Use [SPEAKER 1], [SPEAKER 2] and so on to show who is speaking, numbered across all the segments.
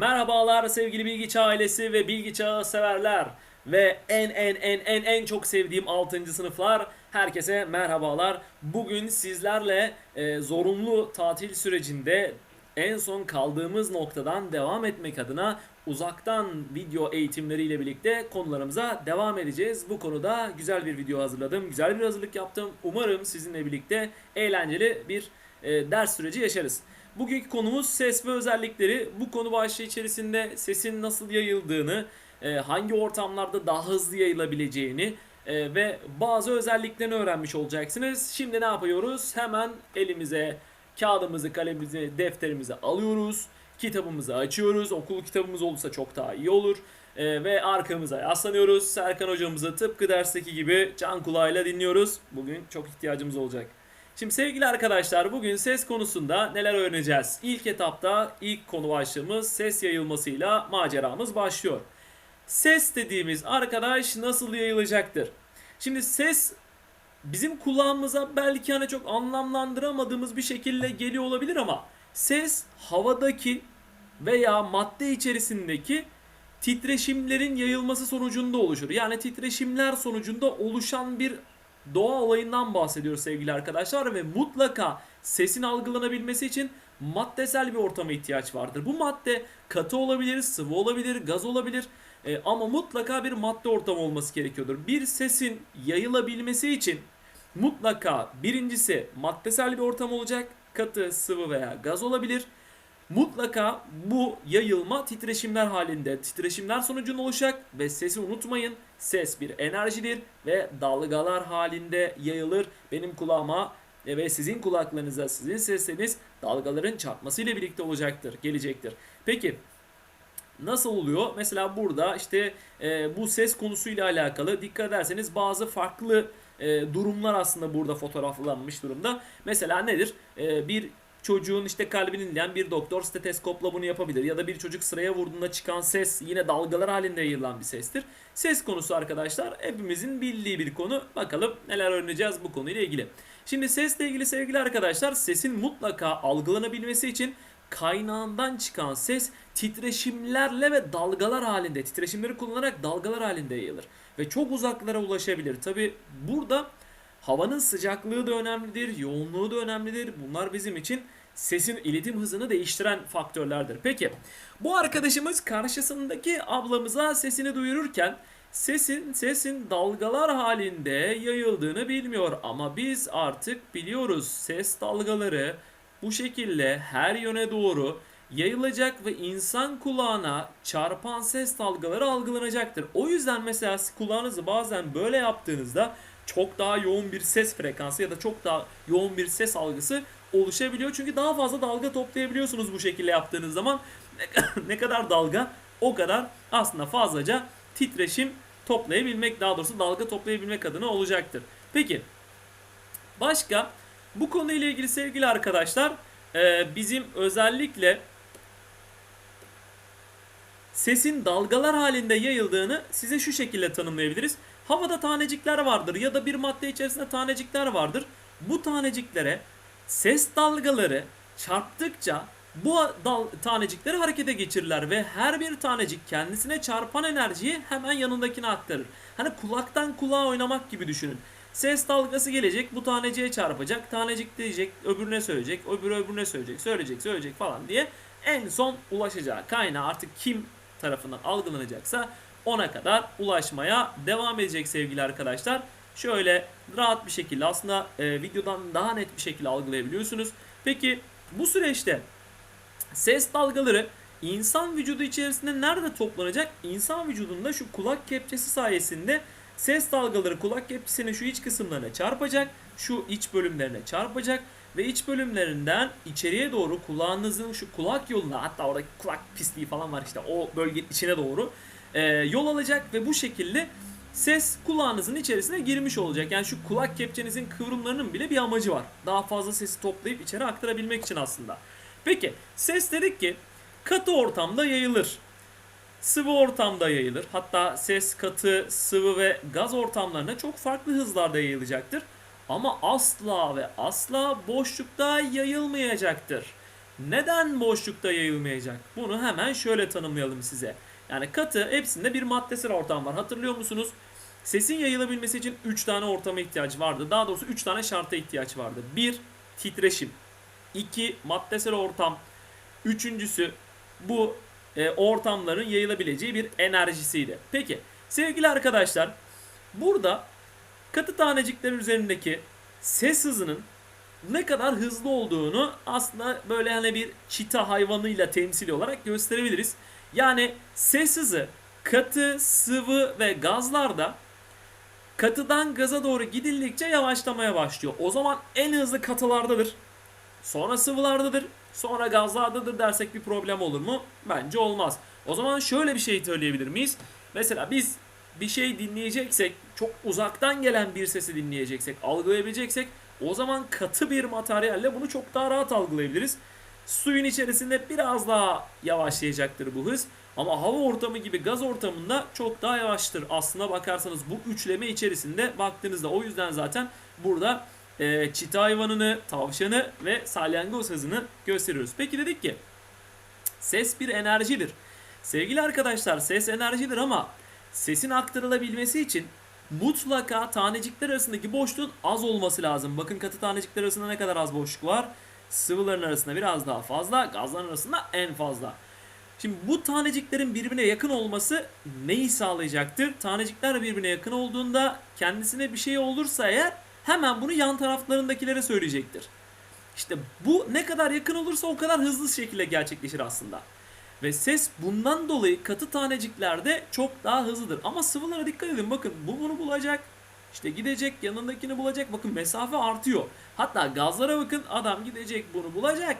[SPEAKER 1] Merhabalar sevgili Bilgi Çağı ailesi ve Bilgi Çağı severler ve en en en en en çok sevdiğim 6. sınıflar herkese merhabalar. Bugün sizlerle e, zorunlu tatil sürecinde en son kaldığımız noktadan devam etmek adına uzaktan video eğitimleriyle birlikte konularımıza devam edeceğiz. Bu konuda güzel bir video hazırladım. Güzel bir hazırlık yaptım. Umarım sizinle birlikte eğlenceli bir e, ders süreci yaşarız. Bugünkü konumuz ses ve özellikleri. Bu konu başlığı içerisinde sesin nasıl yayıldığını, e, hangi ortamlarda daha hızlı yayılabileceğini e, ve bazı özelliklerini öğrenmiş olacaksınız. Şimdi ne yapıyoruz? Hemen elimize kağıdımızı, kalemimizi, defterimizi alıyoruz. Kitabımızı açıyoruz. Okul kitabımız olursa çok daha iyi olur. E, ve arkamıza yaslanıyoruz. Serkan hocamızı tıpkı dersteki gibi can kulağıyla dinliyoruz. Bugün çok ihtiyacımız olacak. Şimdi sevgili arkadaşlar bugün ses konusunda neler öğreneceğiz? İlk etapta ilk konu başlığımız ses yayılmasıyla maceramız başlıyor. Ses dediğimiz arkadaş nasıl yayılacaktır? Şimdi ses bizim kulağımıza belki hani çok anlamlandıramadığımız bir şekilde geliyor olabilir ama ses havadaki veya madde içerisindeki titreşimlerin yayılması sonucunda oluşur. Yani titreşimler sonucunda oluşan bir doğa olayından bahsediyoruz sevgili arkadaşlar ve mutlaka sesin algılanabilmesi için maddesel bir ortama ihtiyaç vardır. Bu madde katı olabilir, sıvı olabilir, gaz olabilir E, ama mutlaka bir madde ortamı olması gerekiyordur. Bir sesin yayılabilmesi için mutlaka birincisi maddesel bir ortam olacak, katı, sıvı veya gaz olabilir. Mutlaka bu yayılma titreşimler halinde, titreşimler sonucunda oluşacak ve sesi unutmayın. Ses bir enerjidir ve dalgalar halinde yayılır. Benim kulağıma ve sizin kulaklarınıza, sizin sesleriniz dalgaların çarpmasıyla birlikte olacaktır, gelecektir. Peki Nasıl oluyor? Mesela burada işte e, bu ses konusuyla alakalı dikkat ederseniz bazı farklı e, durumlar aslında burada fotoğraflanmış durumda. Mesela nedir? E, bir çocuğun işte kalbini dinleyen bir doktor steteskopla bunu yapabilir. Ya da bir çocuk sıraya vurduğunda çıkan ses yine dalgalar halinde yayılan bir sestir. Ses konusu arkadaşlar hepimizin bildiği bir konu. Bakalım neler öğreneceğiz bu konuyla ilgili. Şimdi sesle ilgili sevgili arkadaşlar sesin mutlaka algılanabilmesi için kaynağından çıkan ses titreşimlerle ve dalgalar halinde titreşimleri kullanarak dalgalar halinde yayılır ve çok uzaklara ulaşabilir. Tabi burada havanın sıcaklığı da önemlidir, yoğunluğu da önemlidir. Bunlar bizim için sesin iletim hızını değiştiren faktörlerdir. Peki bu arkadaşımız karşısındaki ablamıza sesini duyururken sesin sesin dalgalar halinde yayıldığını bilmiyor ama biz artık biliyoruz ses dalgaları bu şekilde her yöne doğru yayılacak ve insan kulağına çarpan ses dalgaları algılanacaktır. O yüzden mesela kulağınızı bazen böyle yaptığınızda çok daha yoğun bir ses frekansı ya da çok daha yoğun bir ses algısı oluşabiliyor. Çünkü daha fazla dalga toplayabiliyorsunuz bu şekilde yaptığınız zaman. ne kadar dalga o kadar aslında fazlaca titreşim toplayabilmek daha doğrusu dalga toplayabilmek adına olacaktır. Peki başka bu konuyla ilgili sevgili arkadaşlar e, bizim özellikle sesin dalgalar halinde yayıldığını size şu şekilde tanımlayabiliriz. Havada tanecikler vardır ya da bir madde içerisinde tanecikler vardır. Bu taneciklere ses dalgaları çarptıkça bu dal tanecikleri harekete geçirirler ve her bir tanecik kendisine çarpan enerjiyi hemen yanındakine aktarır. Hani kulaktan kulağa oynamak gibi düşünün. Ses dalgası gelecek bu taneciğe çarpacak. Tanecik diyecek öbürüne söyleyecek. Öbürü öbürüne söyleyecek. Söyleyecek söyleyecek falan diye en son ulaşacağı kaynağı artık kim tarafından algılanacaksa ona kadar ulaşmaya devam edecek sevgili arkadaşlar. Şöyle rahat bir şekilde aslında e, videodan daha net bir şekilde algılayabiliyorsunuz. Peki bu süreçte ses dalgaları insan vücudu içerisinde nerede toplanacak? İnsan vücudunda şu kulak kepçesi sayesinde ses dalgaları kulak kepçesinin şu iç kısımlarına çarpacak. Şu iç bölümlerine çarpacak ve iç bölümlerinden içeriye doğru kulağınızın şu kulak yoluna hatta orada kulak pisliği falan var işte o bölgenin içine doğru e, yol alacak ve bu şekilde ses kulağınızın içerisine girmiş olacak. Yani şu kulak kepçenizin kıvrımlarının bile bir amacı var. Daha fazla sesi toplayıp içeri aktarabilmek için aslında. Peki ses dedik ki katı ortamda yayılır. Sıvı ortamda yayılır. Hatta ses katı, sıvı ve gaz ortamlarına çok farklı hızlarda yayılacaktır. Ama asla ve asla boşlukta yayılmayacaktır. Neden boşlukta yayılmayacak? Bunu hemen şöyle tanımlayalım size. Yani katı hepsinde bir maddesel ortam var. Hatırlıyor musunuz? Sesin yayılabilmesi için 3 tane ortama ihtiyaç vardı. Daha doğrusu 3 tane şarta ihtiyaç vardı. 1. Titreşim. 2. Maddesel ortam. Üçüncüsü bu e, ortamların yayılabileceği bir enerjisiydi. Peki sevgili arkadaşlar burada katı tanecikler üzerindeki ses hızının ne kadar hızlı olduğunu aslında böyle hani bir çita hayvanıyla temsili olarak gösterebiliriz. Yani ses hızı katı, sıvı ve gazlarda katıdan gaza doğru gidildikçe yavaşlamaya başlıyor. O zaman en hızlı katılardadır. Sonra sıvılardadır. Sonra gazlardadır dersek bir problem olur mu? Bence olmaz. O zaman şöyle bir şey söyleyebilir miyiz? Mesela biz bir şey dinleyeceksek, çok uzaktan gelen bir sesi dinleyeceksek, algılayabileceksek o zaman katı bir materyalle bunu çok daha rahat algılayabiliriz. Suyun içerisinde biraz daha yavaşlayacaktır bu hız. Ama hava ortamı gibi gaz ortamında çok daha yavaştır. Aslına bakarsanız bu üçleme içerisinde baktığınızda o yüzden zaten burada e, çita hayvanını, tavşanı ve salyangoz hızını gösteriyoruz. Peki dedik ki ses bir enerjidir. Sevgili arkadaşlar ses enerjidir ama sesin aktarılabilmesi için mutlaka tanecikler arasındaki boşluğun az olması lazım. Bakın katı tanecikler arasında ne kadar az boşluk var. Sıvıların arasında biraz daha fazla, gazların arasında en fazla. Şimdi bu taneciklerin birbirine yakın olması neyi sağlayacaktır? Tanecikler birbirine yakın olduğunda kendisine bir şey olursa eğer hemen bunu yan taraflarındakilere söyleyecektir. İşte bu ne kadar yakın olursa o kadar hızlı şekilde gerçekleşir aslında. Ve ses bundan dolayı katı taneciklerde çok daha hızlıdır. Ama sıvılara dikkat edin bakın bu bunu bulacak. İşte gidecek yanındakini bulacak. Bakın mesafe artıyor. Hatta gazlara bakın adam gidecek bunu bulacak.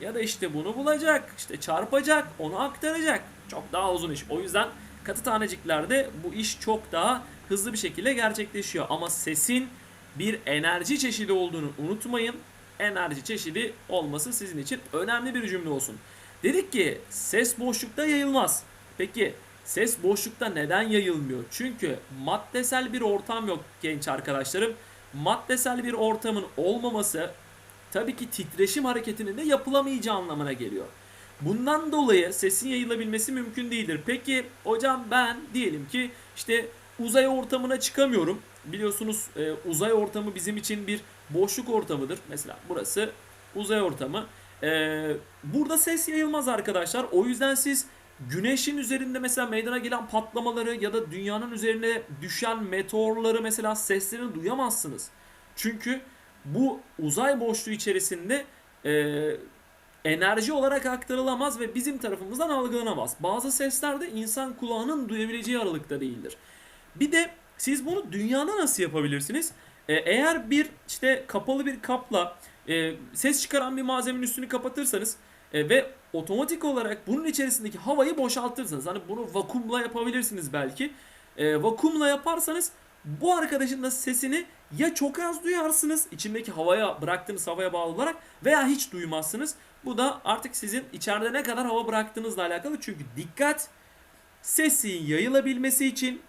[SPEAKER 1] Ya da işte bunu bulacak. işte çarpacak. Onu aktaracak. Çok daha uzun iş. O yüzden katı taneciklerde bu iş çok daha hızlı bir şekilde gerçekleşiyor. Ama sesin bir enerji çeşidi olduğunu unutmayın. Enerji çeşidi olması sizin için önemli bir cümle olsun. Dedik ki ses boşlukta yayılmaz. Peki ses boşlukta neden yayılmıyor? Çünkü maddesel bir ortam yok genç arkadaşlarım. Maddesel bir ortamın olmaması tabii ki titreşim hareketinin de yapılamayacağı anlamına geliyor. Bundan dolayı sesin yayılabilmesi mümkün değildir. Peki hocam ben diyelim ki işte uzay ortamına çıkamıyorum. Biliyorsunuz e, uzay ortamı bizim için bir boşluk ortamıdır. Mesela burası uzay ortamı. Ee, burada ses yayılmaz arkadaşlar. O yüzden siz güneşin üzerinde mesela meydana gelen patlamaları ya da dünyanın üzerine düşen meteorları mesela seslerini duyamazsınız. Çünkü bu uzay boşluğu içerisinde e, enerji olarak aktarılamaz ve bizim tarafımızdan algılanamaz. Bazı sesler de insan kulağının duyabileceği aralıkta değildir. Bir de siz bunu dünyada nasıl yapabilirsiniz? Ee, eğer bir işte kapalı bir kapla e, ses çıkaran bir malzemenin üstünü kapatırsanız e, ve otomatik olarak bunun içerisindeki havayı boşaltırsanız hani bunu vakumla yapabilirsiniz belki. E, vakumla yaparsanız bu arkadaşın da sesini ya çok az duyarsınız içindeki havaya bıraktığınız havaya bağlı olarak veya hiç duymazsınız. Bu da artık sizin içeride ne kadar hava bıraktığınızla alakalı. Çünkü dikkat sesin yayılabilmesi için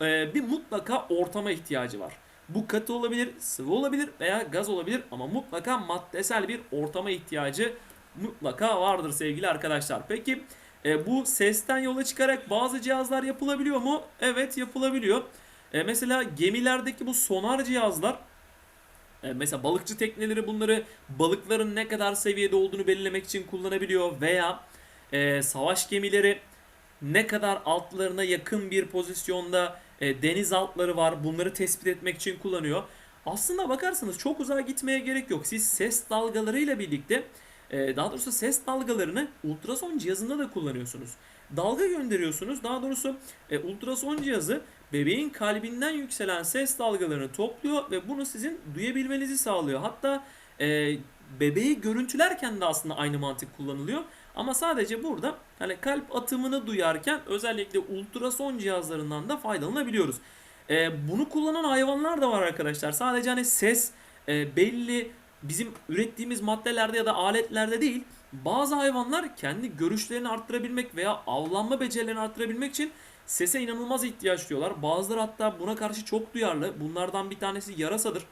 [SPEAKER 1] e, bir mutlaka ortama ihtiyacı var. Bu katı olabilir, sıvı olabilir veya gaz olabilir ama mutlaka maddesel bir ortama ihtiyacı mutlaka vardır sevgili arkadaşlar. Peki e, bu sesten yola çıkarak bazı cihazlar yapılabiliyor mu? Evet yapılabiliyor. E, mesela gemilerdeki bu sonar cihazlar e, mesela balıkçı tekneleri bunları balıkların ne kadar seviyede olduğunu belirlemek için kullanabiliyor veya e, savaş gemileri ne kadar altlarına yakın bir pozisyonda e, deniz altları var. Bunları tespit etmek için kullanıyor. Aslında bakarsanız çok uzağa gitmeye gerek yok. Siz ses dalgalarıyla birlikte e, daha doğrusu ses dalgalarını ultrason cihazında da kullanıyorsunuz. Dalga gönderiyorsunuz. Daha doğrusu e, ultrason cihazı bebeğin kalbinden yükselen ses dalgalarını topluyor ve bunu sizin duyabilmenizi sağlıyor. Hatta e, bebeği görüntülerken de aslında aynı mantık kullanılıyor. Ama sadece burada hani kalp atımını duyarken özellikle ultrason cihazlarından da faydalanabiliyoruz. E, bunu kullanan hayvanlar da var arkadaşlar. Sadece hani ses e, belli bizim ürettiğimiz maddelerde ya da aletlerde değil. Bazı hayvanlar kendi görüşlerini arttırabilmek veya avlanma becerilerini arttırabilmek için sese inanılmaz ihtiyaç duyuyorlar. Bazıları hatta buna karşı çok duyarlı. Bunlardan bir tanesi yarasadır.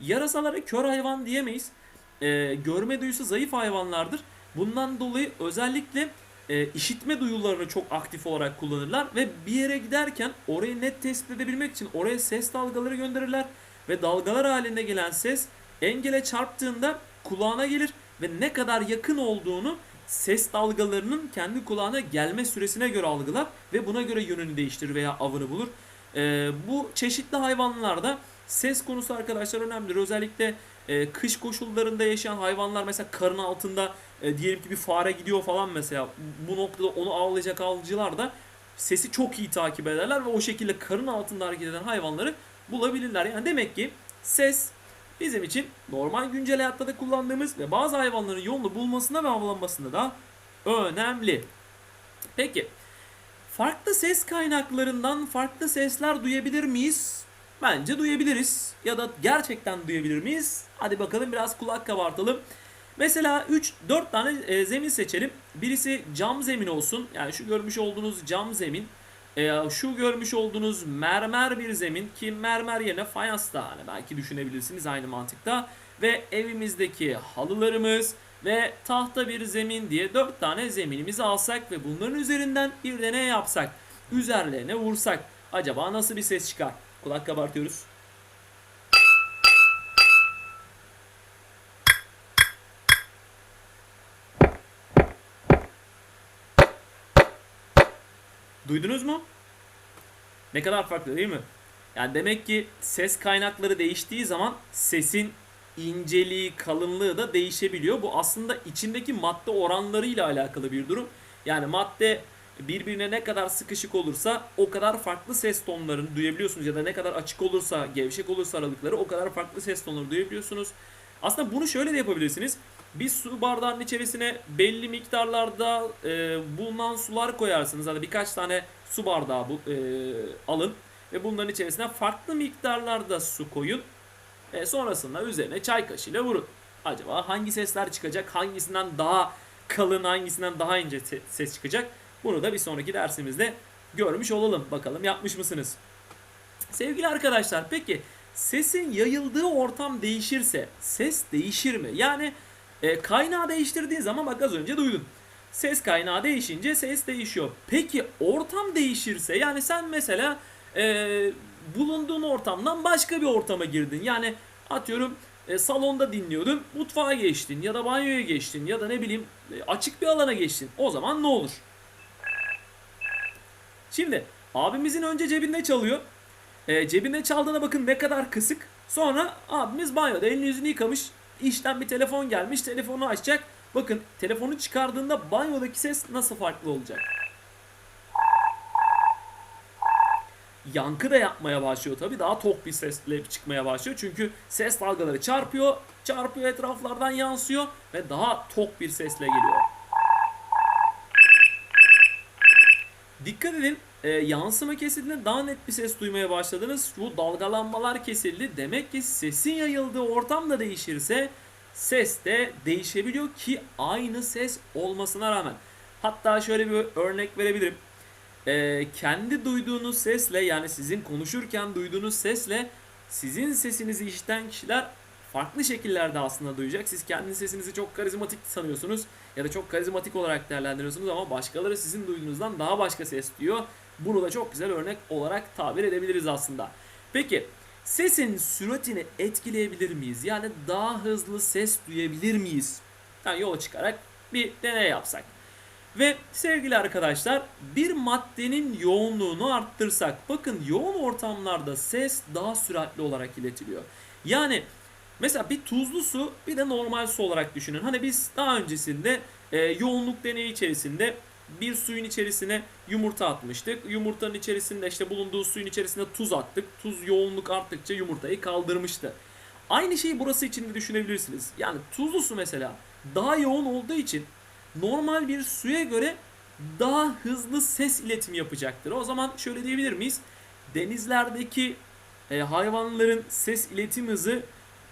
[SPEAKER 1] Yarasalara kör hayvan diyemeyiz. E, görme duyusu zayıf hayvanlardır. Bundan dolayı özellikle e, işitme duyularını çok aktif olarak kullanırlar ve bir yere giderken orayı net tespit edebilmek için oraya ses dalgaları gönderirler ve dalgalar halinde gelen ses engele çarptığında kulağına gelir ve ne kadar yakın olduğunu ses dalgalarının kendi kulağına gelme süresine göre algılar ve buna göre yönünü değiştirir veya avını bulur. Ee, bu çeşitli hayvanlarda ses konusu arkadaşlar önemlidir. Özellikle e, kış koşullarında yaşayan hayvanlar mesela karın altında e, diyelim ki bir fare gidiyor falan mesela bu noktada onu avlayacak avcılar da sesi çok iyi takip ederler ve o şekilde karın altında hareket eden hayvanları bulabilirler. Yani demek ki ses bizim için normal güncel hayatta da kullandığımız ve bazı hayvanların yolunu bulmasında ve avlanmasında da önemli. Peki farklı ses kaynaklarından farklı sesler duyabilir miyiz? Bence duyabiliriz. Ya da gerçekten duyabilir miyiz? Hadi bakalım biraz kulak kabartalım. Mesela 3-4 tane e, zemin seçelim. Birisi cam zemin olsun. Yani şu görmüş olduğunuz cam zemin. E, şu görmüş olduğunuz mermer bir zemin ki mermer yerine fayans da hani belki düşünebilirsiniz aynı mantıkta. Ve evimizdeki halılarımız ve tahta bir zemin diye 4 tane zeminimizi alsak ve bunların üzerinden bir deney yapsak. Üzerlerine vursak. Acaba nasıl bir ses çıkar? Kulak kabartıyoruz. Duydunuz mu? Ne kadar farklı değil mi? Yani demek ki ses kaynakları değiştiği zaman sesin inceliği, kalınlığı da değişebiliyor. Bu aslında içindeki madde oranlarıyla alakalı bir durum. Yani madde birbirine ne kadar sıkışık olursa o kadar farklı ses tonlarını duyabiliyorsunuz ya da ne kadar açık olursa, gevşek olursa aralıkları o kadar farklı ses tonları duyabiliyorsunuz. Aslında bunu şöyle de yapabilirsiniz. Bir su bardağının içerisine belli miktarlarda e, bulunan sular koyarsınız. Hani birkaç tane su bardağı bu, e, alın ve bunların içerisine farklı miktarlarda su koyun. E, sonrasında üzerine çay kaşığıyla vurun. Acaba hangi sesler çıkacak? Hangisinden daha kalın, hangisinden daha ince ses çıkacak? Bunu da bir sonraki dersimizde görmüş olalım. Bakalım yapmış mısınız? Sevgili arkadaşlar peki sesin yayıldığı ortam değişirse ses değişir mi? Yani e, kaynağı değiştirdiğin zaman bak az önce duydun. Ses kaynağı değişince ses değişiyor. Peki ortam değişirse yani sen mesela e, bulunduğun ortamdan başka bir ortama girdin. Yani atıyorum e, salonda dinliyordun mutfağa geçtin ya da banyoya geçtin ya da ne bileyim e, açık bir alana geçtin. O zaman ne olur? Şimdi abimizin önce cebinde çalıyor. E, cebinde çaldığına bakın ne kadar kısık. Sonra abimiz banyoda elini yüzünü yıkamış. İşten bir telefon gelmiş. Telefonu açacak. Bakın telefonu çıkardığında banyodaki ses nasıl farklı olacak? Yankı da yapmaya başlıyor tabii. Daha tok bir sesle çıkmaya başlıyor. Çünkü ses dalgaları çarpıyor. Çarpıyor etraflardan yansıyor. Ve daha tok bir sesle geliyor. Dikkat edin e, yansıma kesildiğinde daha net bir ses duymaya başladınız. Bu dalgalanmalar kesildi. Demek ki sesin yayıldığı ortam da değişirse ses de değişebiliyor ki aynı ses olmasına rağmen. Hatta şöyle bir örnek verebilirim. E, kendi duyduğunuz sesle yani sizin konuşurken duyduğunuz sesle sizin sesinizi işiten kişiler farklı şekillerde aslında duyacak. Siz kendi sesinizi çok karizmatik sanıyorsunuz ya da çok karizmatik olarak değerlendiriyorsunuz ama başkaları sizin duyduğunuzdan daha başka ses duyuyor. Bunu da çok güzel örnek olarak tabir edebiliriz aslında. Peki sesin süratini etkileyebilir miyiz? Yani daha hızlı ses duyabilir miyiz? Yani yola çıkarak bir deney yapsak. Ve sevgili arkadaşlar bir maddenin yoğunluğunu arttırsak bakın yoğun ortamlarda ses daha süratli olarak iletiliyor. Yani mesela bir tuzlu su bir de normal su olarak düşünün. Hani biz daha öncesinde e, yoğunluk deneyi içerisinde bir suyun içerisine yumurta atmıştık. Yumurtanın içerisinde işte bulunduğu suyun içerisine tuz attık. Tuz yoğunluk arttıkça yumurtayı kaldırmıştı. Aynı şeyi burası için de düşünebilirsiniz. Yani tuzlu su mesela daha yoğun olduğu için normal bir suya göre daha hızlı ses iletimi yapacaktır. O zaman şöyle diyebilir miyiz? Denizlerdeki e, hayvanların ses iletim hızı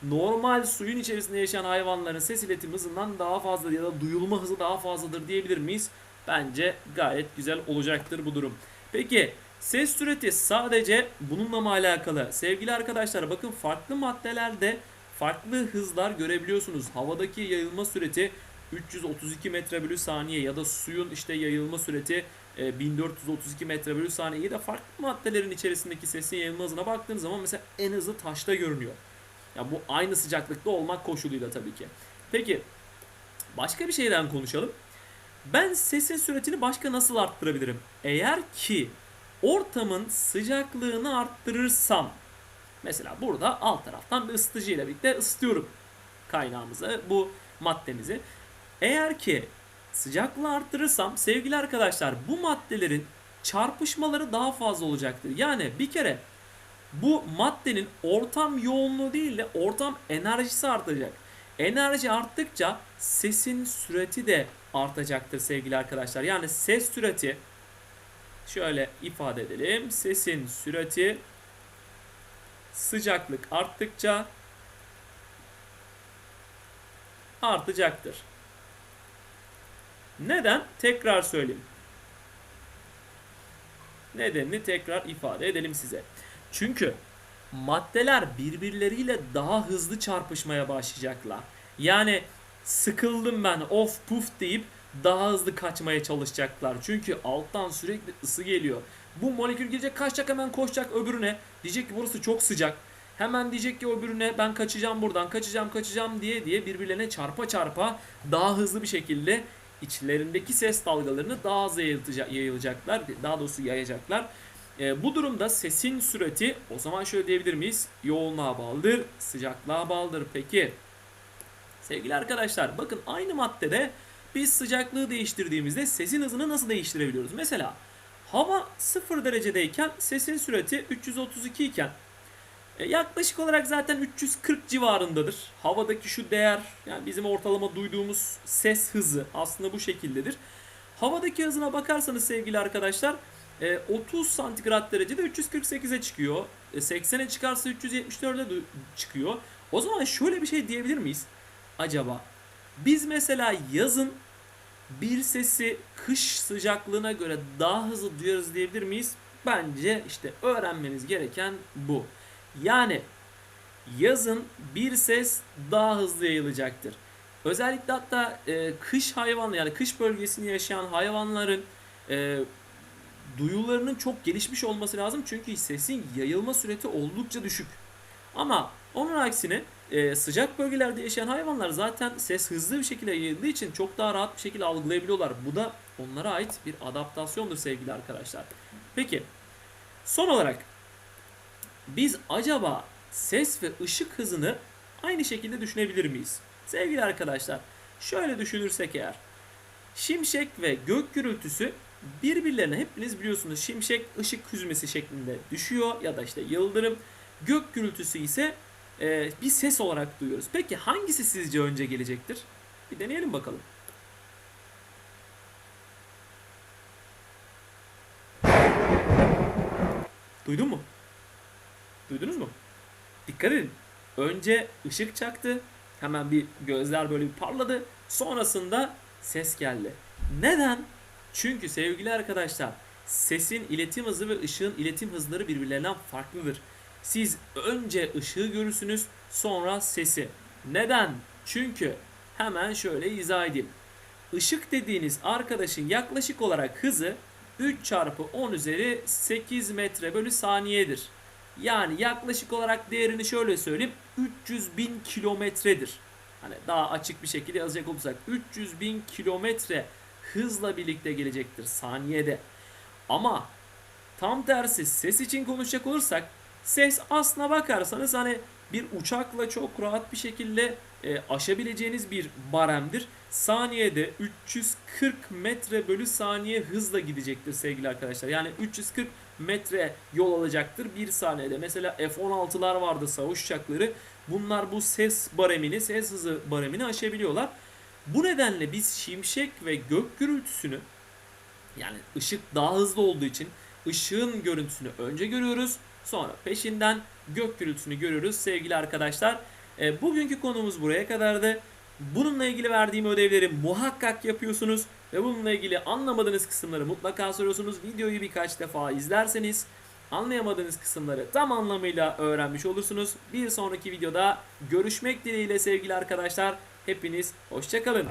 [SPEAKER 1] normal suyun içerisinde yaşayan hayvanların ses iletim hızından daha fazla ya da duyulma hızı daha fazladır diyebilir miyiz? Bence gayet güzel olacaktır bu durum. Peki ses süreti sadece bununla mı alakalı? Sevgili arkadaşlar bakın farklı maddelerde farklı hızlar görebiliyorsunuz. Havadaki yayılma süreti 332 metre bölü saniye ya da suyun işte yayılma süreti e, 1432 metre bölü saniye ya da farklı maddelerin içerisindeki sesin yayılma hızına baktığın zaman mesela en hızlı taşta görünüyor. Ya bu aynı sıcaklıkta olmak koşuluyla tabii ki. Peki başka bir şeyden konuşalım. Ben sesin süretini başka nasıl arttırabilirim? Eğer ki ortamın sıcaklığını arttırırsam mesela burada alt taraftan bir ısıtıcı ile birlikte ısıtıyorum kaynağımızı, bu maddemizi. Eğer ki sıcaklığı arttırırsam sevgili arkadaşlar bu maddelerin çarpışmaları daha fazla olacaktır. Yani bir kere bu maddenin ortam yoğunluğu değil de ortam enerjisi artacak. Enerji arttıkça sesin süreti de artacaktır sevgili arkadaşlar. Yani ses süreti şöyle ifade edelim. Sesin süreti sıcaklık arttıkça artacaktır. Neden? Tekrar söyleyeyim. Nedenini tekrar ifade edelim size. Çünkü maddeler birbirleriyle daha hızlı çarpışmaya başlayacaklar. Yani sıkıldım ben of puf deyip daha hızlı kaçmaya çalışacaklar. Çünkü alttan sürekli ısı geliyor. Bu molekül gelecek kaçacak hemen koşacak öbürüne. Diyecek ki burası çok sıcak. Hemen diyecek ki öbürüne ben kaçacağım buradan kaçacağım kaçacağım diye diye birbirlerine çarpa çarpa daha hızlı bir şekilde içlerindeki ses dalgalarını daha hızlı yayılacaklar. Daha doğrusu yayacaklar. E, bu durumda sesin süreti o zaman şöyle diyebilir miyiz? Yoğunluğa bağlıdır, sıcaklığa bağlıdır. Peki sevgili arkadaşlar bakın aynı maddede biz sıcaklığı değiştirdiğimizde sesin hızını nasıl değiştirebiliyoruz? Mesela hava 0 derecedeyken sesin süreti 332 iken e, yaklaşık olarak zaten 340 civarındadır. Havadaki şu değer yani bizim ortalama duyduğumuz ses hızı aslında bu şekildedir. Havadaki hızına bakarsanız sevgili arkadaşlar e, 30 santigrat derecede 348'e çıkıyor. E, 80'e çıkarsa 374'e du- çıkıyor. O zaman şöyle bir şey diyebilir miyiz? Acaba biz mesela yazın bir sesi kış sıcaklığına göre daha hızlı duyarız diyebilir miyiz? Bence işte öğrenmeniz gereken bu. Yani yazın bir ses daha hızlı yayılacaktır. Özellikle hatta e, kış hayvanı yani kış bölgesinde yaşayan hayvanların e, duyularının çok gelişmiş olması lazım. Çünkü sesin yayılma süreti oldukça düşük. Ama onun aksine e, sıcak bölgelerde yaşayan hayvanlar zaten ses hızlı bir şekilde yayıldığı için çok daha rahat bir şekilde algılayabiliyorlar. Bu da onlara ait bir adaptasyondur sevgili arkadaşlar. Peki son olarak biz acaba ses ve ışık hızını aynı şekilde düşünebilir miyiz? Sevgili arkadaşlar, şöyle düşünürsek eğer. Şimşek ve gök gürültüsü birbirlerine hepiniz biliyorsunuz şimşek ışık hüzmesi şeklinde düşüyor ya da işte yıldırım. Gök gürültüsü ise e, bir ses olarak duyuyoruz. Peki hangisi sizce önce gelecektir? Bir deneyelim bakalım. Duydun mu? Duydunuz mu? Dikkat edin. Önce ışık çaktı. Hemen bir gözler böyle bir parladı. Sonrasında ses geldi. Neden? Çünkü sevgili arkadaşlar sesin iletim hızı ve ışığın iletim hızları birbirlerinden farklıdır. Siz önce ışığı görürsünüz sonra sesi. Neden? Çünkü hemen şöyle izah edeyim. Işık dediğiniz arkadaşın yaklaşık olarak hızı 3 çarpı 10 üzeri 8 metre bölü saniyedir. Yani yaklaşık olarak değerini şöyle söyleyeyim 300 bin kilometredir. Hani daha açık bir şekilde yazacak olursak 300 bin kilometre hızla birlikte gelecektir saniyede. Ama tam tersi ses için konuşacak olursak ses aslına bakarsanız hani bir uçakla çok rahat bir şekilde e, aşabileceğiniz bir baremdir. Saniyede 340 metre bölü saniye hızla gidecektir sevgili arkadaşlar. Yani 340 metre yol alacaktır bir saniyede. Mesela F-16'lar vardı savaş uçakları. Bunlar bu ses baremini, ses hızı baremini aşabiliyorlar. Bu nedenle biz şimşek ve gök gürültüsünü yani ışık daha hızlı olduğu için ışığın görüntüsünü önce görüyoruz. Sonra peşinden gök gürültüsünü görüyoruz sevgili arkadaşlar. E, bugünkü konumuz buraya kadardı. Bununla ilgili verdiğim ödevleri muhakkak yapıyorsunuz ve bununla ilgili anlamadığınız kısımları mutlaka soruyorsunuz. Videoyu birkaç defa izlerseniz anlayamadığınız kısımları tam anlamıyla öğrenmiş olursunuz. Bir sonraki videoda görüşmek dileğiyle sevgili arkadaşlar. Hepiniz hoşçakalın.